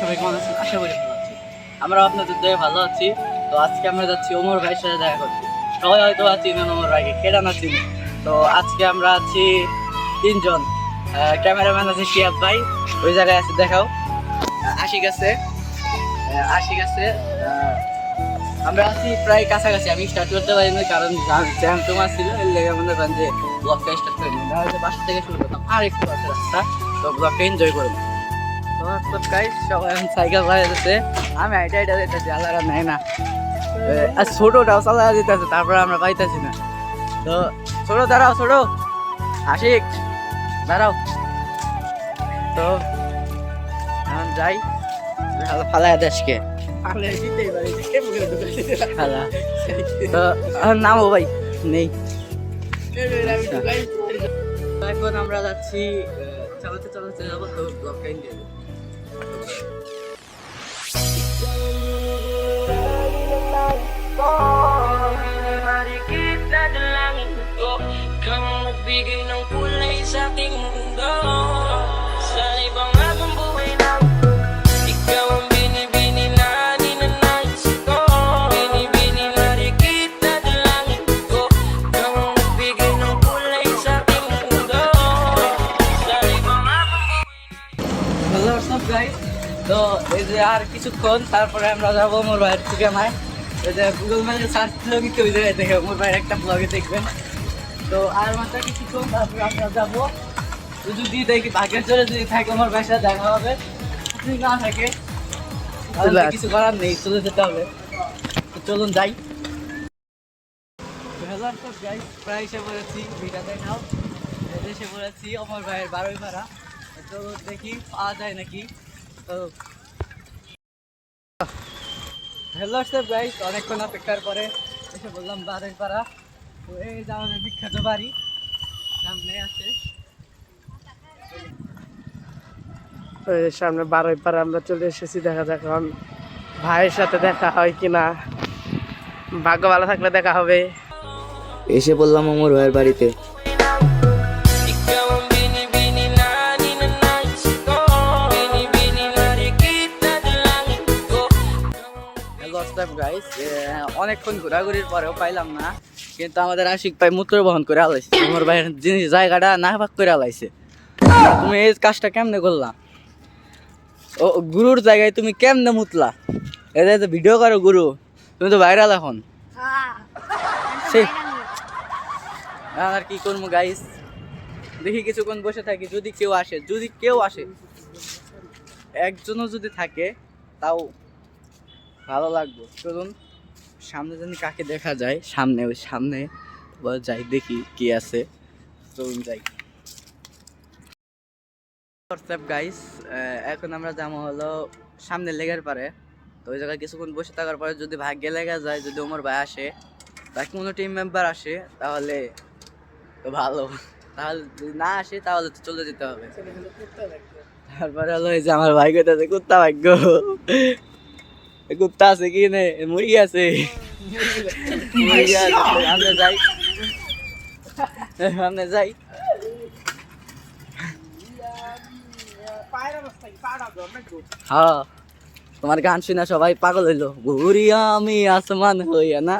সবাই কেমন আছেন? আশা করি ভালো আছি আমরা আপনাদের দয়ে ভালো আছি। তো আজকে আমরা যাচ্ছি ওমর ভাইয়ের সাথে দেখা করতে। সবাই হয়তো চিনেন ওমর ভাইকে কেডা না চিনি। তো আজকে আমরা আছি তিনজন। ক্যামেরাম্যান আছে শিয়াব ভাই, ওই জায়গায় আছে, দেখাও। আশিক আছে। আশিক আছে। আমরা আছি প্রায় কাছাকাছি। আমি স্টার্ট করতে পারিনি, কারণ জ্যাম তোমার ছিল এর লেগে মনে করেন যে ব্লগটা স্টার্ট করিনি। না বাসা থেকে শুরু করতাম। আর একটু আছে রাস্তা। তো ব্লগটা এনজয় করব সবাই সাইকেল চালাইতেছে আমি হাইটা হাইটা যেতেছি আল্লাহরা নেয় না। আর ছোটটাও চালা যেতেছে তারপরে আমরা পাইতেছি না। তো ছোট দাঁড়াও ছোট। আশিক দাঁড়াও। তো এখন যাই ফালায় দেশকে তো নামো ভাই নেই। তো এখন আমরা যাচ্ছি চালাতে চালাতে যাব তো ব্লগটা enjoy Mari kita dalangin ko Kang magbigay ng kulay sa aking mundo guys তো এই যে আর কিছুক্ষণ তারপরে আমরা যাব মোর ভাইয়ের ঠিকানায় এই যে গুগল ম্যাপে সার্চ দিলেও কিন্তু ওই জায়গায় দেখে মোর ভাইয়ের একটা ব্লগে দেখবেন। তো আর মাত্র কিছুক্ষণ তারপরে আমরা যাব। যদি দেখি ভাগ্যের জোরে যদি থাকে আমার ভাইয়ের সাথে দেখা হবে। যদি না থাকে তাহলে কিছু করার নেই চলে যেতে হবে। তো চলুন যাই। হ্যালো সব গাইস প্রায় এসে পড়েছি ভিটা দেখাও। এসে পড়েছি আমার ভাইয়ের বারোই ভাড়া। তো দেখি পাওয়া যায় নাকি? হ্যালো স্যার গাইস অনেকক্ষণ অপেক্ষার পরে এসে বললাম বারের পাড়া তো এই যে আমাদের বিখ্যাত বাড়ি সামনে আছে। সামনে বারোই পারে আমরা চলে এসেছি দেখা যাক এখন ভাইয়ের সাথে দেখা হয় কিনা। ভাগ্য ভালো থাকলে দেখা হবে। এসে বললাম আমার ভাইয়ের বাড়িতে। হ্যালো গাইস অনেকক্ষণ ঘোরাঘুরির পরেও পাইলাম না, কিন্তু আমাদের আশিক ভাই মূত্র বহন করে আলাইছে। আমার ভাইয়ের জিনিস জায়গাটা না ভাগ করে আলাইছে। তুমি এই কাজটা কেমনে করলা? ও, গুরুর জায়গায় তুমি কেমনে মুতলা? এটা তো ভিডিও করো, গুরু। তুমি তো ভাইরাল এখন। আর কি করব গাইস দেখি কিছুক্ষণ বসে থাকি, যদি কেউ আসে, যদি কেউ আসে, একজনও যদি থাকে, তাও ভালো লাগবে। চলুন সামনে জানি কাকে দেখা যায় সামনে ওই সামনে যাই দেখি কি আছে। চলুন যাই। হোয়াটসঅ্যাপ গাইস এখন আমরা যাব হলো সামনে লেগের পারে। তো ওই জায়গায় কিছুক্ষণ বসে থাকার পরে যদি ভাগ্যে লেগে যায় যদি ওমর ভাই আসে বা কোনো টিম মেম্বার আসে তাহলে তো ভালো। তাহলে যদি না আসে তাহলে তো চলে যেতে হবে। তারপরে হলো এই যে আমার ভাই কোথাছে কুত্তা ভাগ্য। কুত্তা আছে কি নে মুরগি আছে মুরগি আছে আমরা যাই সামনে যাই হ্যাঁ তোমার গান শুনে সবাই পাগল হইল ঘুরি আমি আসমান হইয়া না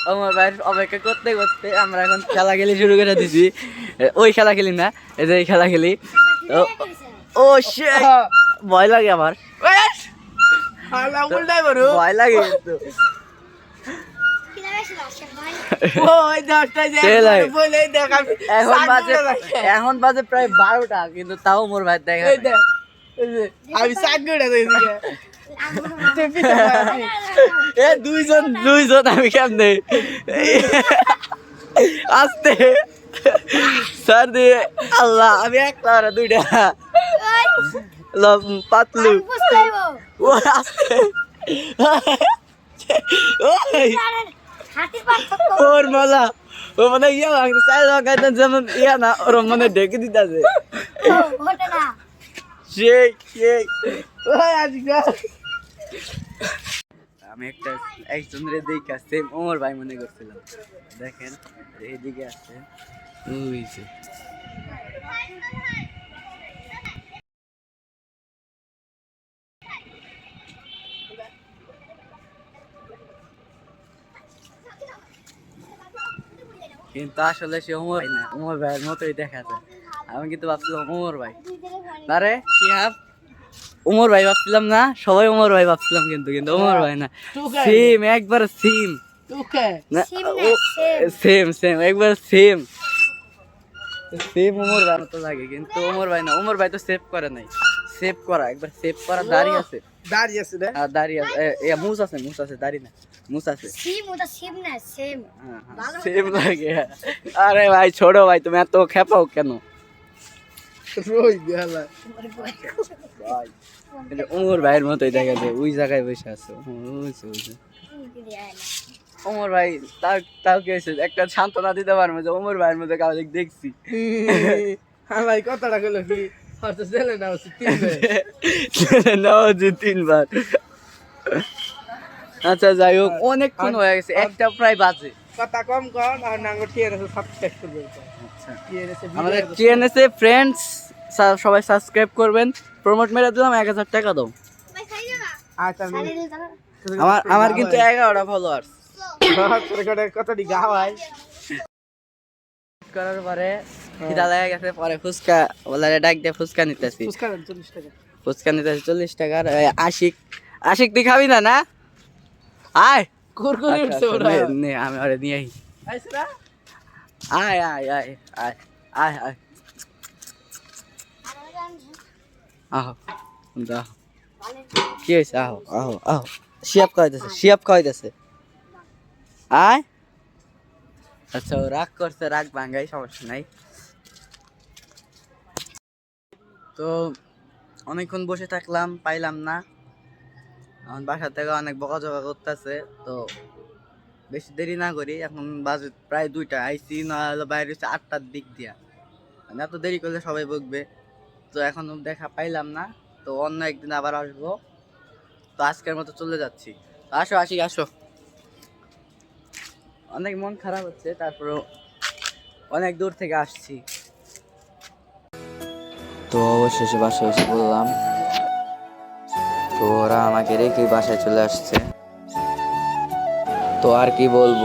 আমার ভাই অপেক্ষা করতে করতে আমরা এখন খেলা খেলি শুরু করে দিছি ওই খেলা খেলি না এই যে খেলা খেলি ও shit! ভয় লাগে আমার। ভয় লাগে কিন্তু। খেলাই। এখন বাজে এখন বাজে প্রায় বারোটা কিন্তু তাও মোর ভাই দেখা আমি এ দুইজন দুইজন আমি কেমনে? আস্তে। স্যার দিয়ে আল্লাহ আমি একটা দুইটা। পাতলু ও আস্তে ওর মজা ও মানে ইয়া লাগতো চাই যেমন ইয়া না ওর মানে ঢেকে দিতেছে সেই সেই ওই আজকে আমি একটা একজনের দেখে সেম ওমর ভাই মনে করছিলাম। দেখেন এইদিকে আছে। ওই কিন্তু আসলে সে ওমর ভাই না ওমর ভাইয়ের মতোই দেখা যায়। আমি কিন্তু ভাবছিলাম ওমর ভাই। আরে শিহাব ওমর ভাই ভাবছিলাম না সবাই ওমর ভাই ভাবছিলাম কিন্তু কিন্তু ওমর ভাই না। সেম একবার সেম না সেম সেম একবার সেম সেম ওমর ভাই মতো লাগে কিন্তু ওমর ভাই না ওমর ভাই তো সেভ করে নাই। সেভ করা একবার সেভ করা দাঁড়িয়ে আছে। দাঁড়িয়ে আছে রে আর দাড়ি আছে। এ, মুছ আছে মুছ আছে দাড়ি না মুছ আছে। সিম ওটা সিম না সেম সেম লাগে। আরে ভাই ছোট ভাই তুমি এত খেপাও কেন? রই গেলা কিন্তু ওমর ভাইয়ের মতোই দেখা যায় ওই জায়গায় বসে আছে। ওই ওই ওমর। ভাই তাও তাও কি হয়েছে? একটা সান্ত্বনা দিতে পারব যে ওমর ভাইয়ের মধ্যে কাউকে দেখছি। আমার কথাটা কইলো কি? ছেলে যে তিনবার আচ্ছা যাই হোক অনেকক্ষণ হয়ে গেছে একটা প্রায় বাজে। কথা কম কর আর নাঙ্গ আছে সাবস্ক্রাইব করবে। আচ্ছা। আছে আমাদের টিএনএসএ ফ্রেন্ডস সবাই সাবস্ক্রাইব করবেন। প্রমোট মেরে দিলাম এক হাজার টাকা দাও। আচ্ছা আমার আমার কিন্তু এগারোটা ফলোয়ার্স কতটি গাওয়াই করার পরে খিদা লেগে গেছে পরে ফুচকা বলারে ডাক দিয়ে ফুচকা নিতেছি। ফুচকা নিতেছি চল্লিশ টাকার আশিক আশিক তুই খাবি না না? আয়। কুরকুরে উঠছে আচ্ছা, ওরা। নে, আমি ওরে নিয়ে আই। আয় আয় আয় আয় আয় আয়। আহো কি হয়েছে আহো আহো আহো। শিয়াব খাওয়াইতেছে শিয়াব খাওয়াইতেছে। আয়। আচ্ছা ও রাগ করছে রাগ ভাঙ্গাই সমস্যা নাই। তো অনেকক্ষণ বসে থাকলাম, পাইলাম না। আমার বাসা থেকে অনেক বকাঝকা করতেছে, তো বেশি দেরি না করি। এখন বাজে প্রায় দুইটা আইসি না বাইরে হচ্ছে আটটার দিক দিয়া। মানে এত দেরি করলে সবাই বকবে। তো এখন দেখা পাইলাম না, তো অন্য একদিন আবার আসব। তো আজকের মতো চলে যাচ্ছি। আসো, আসি, আসো। অনেক মন খারাপ হচ্ছে, তারপরেও অনেক দূর থেকে আসছি। তো অবশেষে বাসায় এসে বললাম তো ওরা আমাকে রেখে বাসায় চলে আসছে। তো আর কি বলব,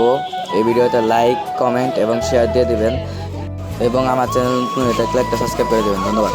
এই ভিডিওতে লাইক কমেন্ট এবং শেয়ার দিয়ে দিবেন এবং আমার চ্যানেল নতুন এটা একটা সাবস্ক্রাইব করে দেবেন। ধন্যবাদ।